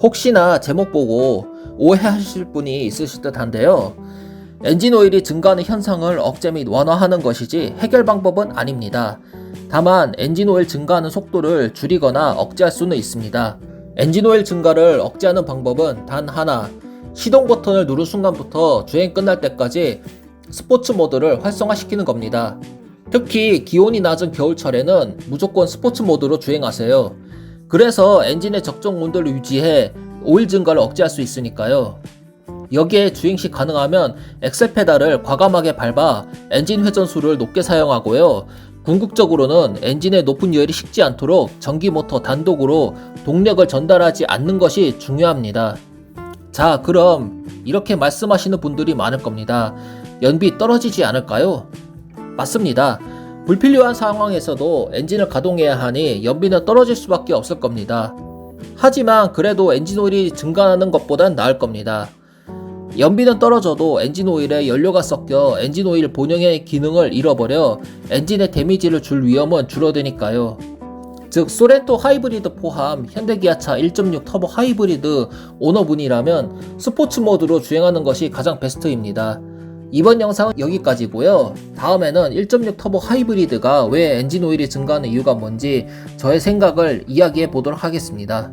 혹시나 제목 보고 오해하실 분이 있으실 듯 한데요. 엔진 오일이 증가하는 현상을 억제 및 완화하는 것이지 해결 방법은 아닙니다. 다만 엔진 오일 증가하는 속도를 줄이거나 억제할 수는 있습니다. 엔진 오일 증가를 억제하는 방법은 단 하나. 시동 버튼을 누른 순간부터 주행 끝날 때까지 스포츠 모드를 활성화시키는 겁니다. 특히 기온이 낮은 겨울철에는 무조건 스포츠 모드로 주행하세요. 그래서 엔진의 적정 온도를 유지해 오일 증가를 억제할 수 있으니까요. 여기에 주행 시 가능하면 엑셀 페달을 과감하게 밟아 엔진 회전수를 높게 사용하고요. 궁극적으로는 엔진의 높은 열이 식지 않도록 전기 모터 단독으로 동력을 전달하지 않는 것이 중요합니다. 자, 그럼 이렇게 말씀하시는 분들이 많을 겁니다. 연비 떨어지지 않을까요? 맞습니다. 불필요한 상황에서도 엔진을 가동해야 하니 연비는 떨어질 수밖에 없을 겁니다. 하지만 그래도 엔진 오일이 증가하는 것보단 나을 겁니다. 연비는 떨어져도 엔진 오일에 연료가 섞여 엔진 오일 본연의 기능을 잃어버려 엔진에 데미지를 줄 위험은 줄어드니까요. 즉 소렌토 하이브리드 포함 현대기아차 1.6 터보 하이브리드 오너분이라면 스포츠 모드로 주행하는 것이 가장 베스트입니다. 이번 영상은 여기까지고요. 다음에는 1.6 터보 하이브리드가 왜 엔진 오일이 증가하는 이유가 뭔지 저의 생각을 이야기해 보도록 하겠습니다.